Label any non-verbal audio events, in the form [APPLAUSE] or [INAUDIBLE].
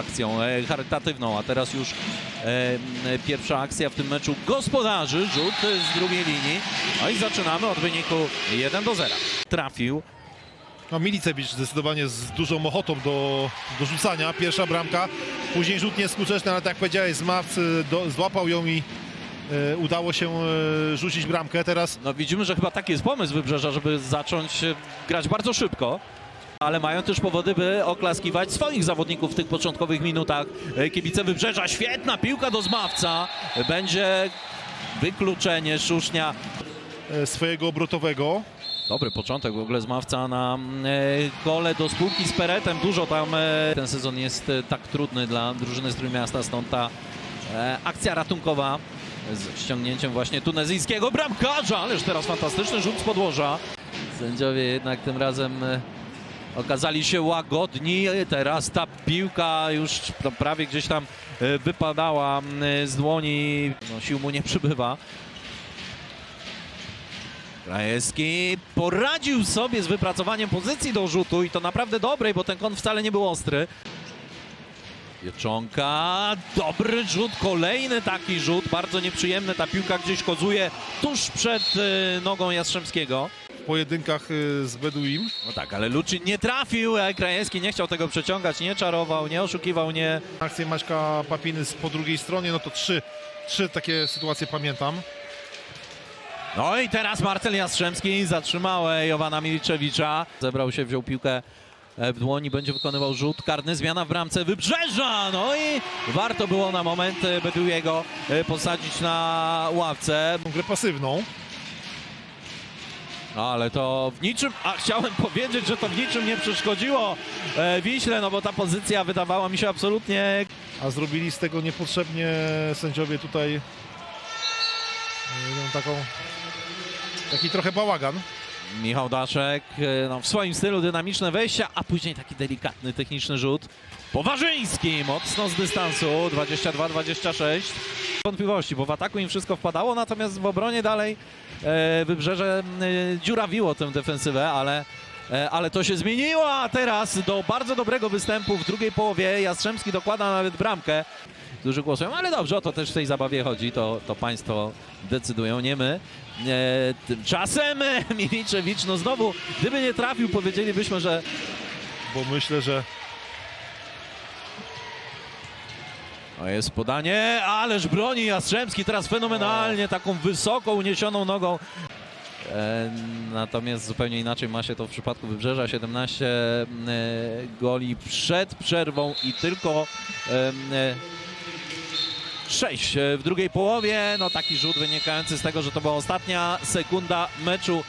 akcją e, charytatywną, a teraz już e, pierwsza akcja w tym meczu gospodarzy, rzut z drugiej linii. No i zaczynamy od wyniku 1 do 0. Trafił, No Milicewicz zdecydowanie z dużą ochotą do, do rzucania. Pierwsza bramka, później rzut nieskuteczny, ale tak jak powiedziałeś, Zmaw do, złapał ją i y, udało się y, rzucić bramkę. Teraz No widzimy, że chyba taki jest pomysł Wybrzeża, żeby zacząć e, grać bardzo szybko. Ale mają też powody, by oklaskiwać swoich zawodników w tych początkowych minutach. E, Kibice Wybrzeża, świetna piłka do zmawca. Będzie wykluczenie Szusznia. y, swojego obrotowego. Dobry początek w ogóle zmawca na mm, e, kole do spółki z Peretem. Dużo tam. E, ten sezon jest e, tak trudny dla drużyny z Trójmiasta, stąd ta e, akcja ratunkowa z ściągnięciem właśnie tunezyjskiego bramkarza. Ależ teraz fantastyczny rzut z podłoża. Sędziowie jednak tym razem e, okazali się łagodni. E, Teraz ta piłka już no, prawie gdzieś tam e, wypadała mm, z dłoni. No, sił mu nie przybywa. Krajewski poradził sobie z wypracowaniem pozycji do rzutu i to naprawdę dobrej, bo ten kąt wcale nie był ostry. Wieczonka, dobry rzut, kolejny taki rzut, bardzo nieprzyjemny. Ta piłka gdzieś kozuje tuż przed y, nogą Jastrzębskiego. Pojedynkach y, z Beduim. No tak, ale Luczyn nie trafił, a Krajewski nie chciał tego przeciągać, nie czarował, nie oszukiwał, nie... Akcję Maćka Papiny po drugiej stronie, no to trzy, trzy takie sytuacje pamiętam. No i teraz Marcel Jastrzębski zatrzymał Jowana Miliczewicza. Zebrał się, wziął piłkę e, w dłoni, będzie wykonywał rzut karny, zmiana w bramce Wybrzeża. No i warto było na moment e, Beduiego e, posadzić na ławce. Grę pasywną. No, ale to w niczym, a chciałem [LAUGHS] powiedzieć, że to w niczym nie przeszkodziło e, Wiśle, no bo ta pozycja wydawała mi się absolutnie a zrobili z tego niepotrzebnie sędziowie tutaj no, taką taki trochę bałagan. Michał Daszek e, no, w swoim stylu dynamiczne wejścia, a później taki delikatny techniczny rzut. Powarzyński mocno z dystansu 22-26. Wątpliwości, bo w ataku im wszystko wpadało, natomiast w obronie dalej e, wybrzeże e, dziurawiło tę defensywę, ale, e, ale to się zmieniło, a teraz do bardzo dobrego występu w drugiej połowie Jastrzębski dokłada nawet bramkę. Którzy głosują, ale dobrze, o to też w tej zabawie chodzi, to, to państwo decydują, nie my. E, tymczasem [LAUGHS] Miliczewicz, no znowu, gdyby nie trafił, powiedzielibyśmy, że bo myślę, że To jest podanie, ależ broni Jastrzębski teraz fenomenalnie, taką wysoko uniesioną nogą. E, natomiast zupełnie inaczej ma się to w przypadku Wybrzeża. 17 e, goli przed przerwą i tylko e, e, 6 w drugiej połowie. No taki rzut wynikający z tego, że to była ostatnia sekunda meczu.